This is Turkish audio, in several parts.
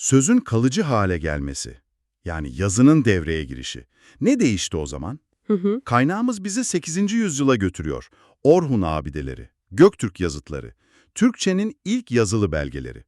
Sözün kalıcı hale gelmesi, yani yazının devreye girişi. Ne değişti o zaman? Hı hı. Kaynağımız bizi 8. yüzyıla götürüyor. Orhun abideleri, Göktürk yazıtları, Türkçenin ilk yazılı belgeleri.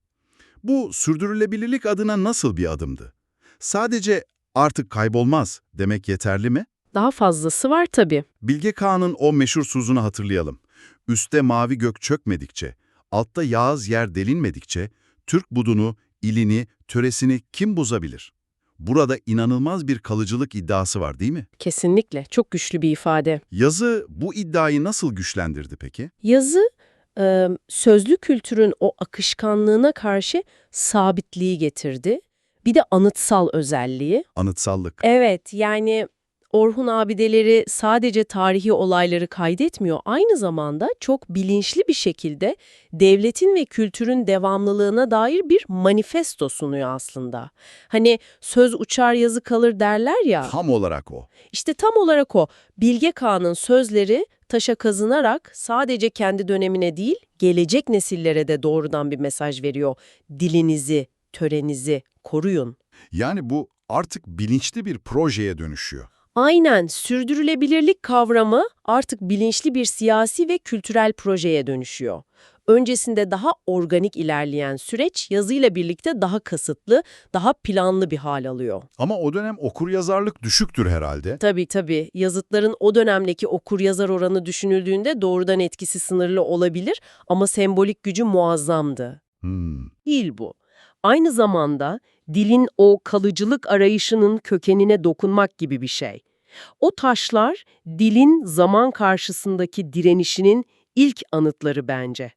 Bu sürdürülebilirlik adına nasıl bir adımdı? Sadece artık kaybolmaz demek yeterli mi? Daha fazlası var tabii. Bilge Kağan'ın o meşhur sözünü hatırlayalım. Üste mavi gök çökmedikçe, altta yağız yer delinmedikçe, Türk budunu, ilini, töresini kim bozabilir? Burada inanılmaz bir kalıcılık iddiası var değil mi? Kesinlikle. Çok güçlü bir ifade. Yazı bu iddiayı nasıl güçlendirdi peki? Yazı, e, sözlü kültürün o akışkanlığına karşı sabitliği getirdi. Bir de anıtsal özelliği. Anıtsallık. Evet, yani Orhun abideleri sadece tarihi olayları kaydetmiyor, aynı zamanda çok bilinçli bir şekilde devletin ve kültürün devamlılığına dair bir manifesto sunuyor aslında. Hani söz uçar yazı kalır derler ya, Tam olarak o. işte tam olarak o. Bilge Kağan'ın sözleri taşa kazınarak sadece kendi dönemine değil, gelecek nesillere de doğrudan bir mesaj veriyor. Dilinizi, törenizi koruyun. Yani bu artık bilinçli bir projeye dönüşüyor. Aynen sürdürülebilirlik kavramı artık bilinçli bir siyasi ve kültürel projeye dönüşüyor. Öncesinde daha organik ilerleyen süreç yazıyla birlikte daha kasıtlı, daha planlı bir hal alıyor. Ama o dönem okuryazarlık düşüktür herhalde. Tabii tabii yazıtların o dönemdeki okur-yazar oranı düşünüldüğünde doğrudan etkisi sınırlı olabilir ama sembolik gücü muazzamdı. Hmm. Değil bu. Aynı zamanda dilin o kalıcılık arayışının kökenine dokunmak gibi bir şey. O taşlar dilin zaman karşısındaki direnişinin ilk anıtları bence.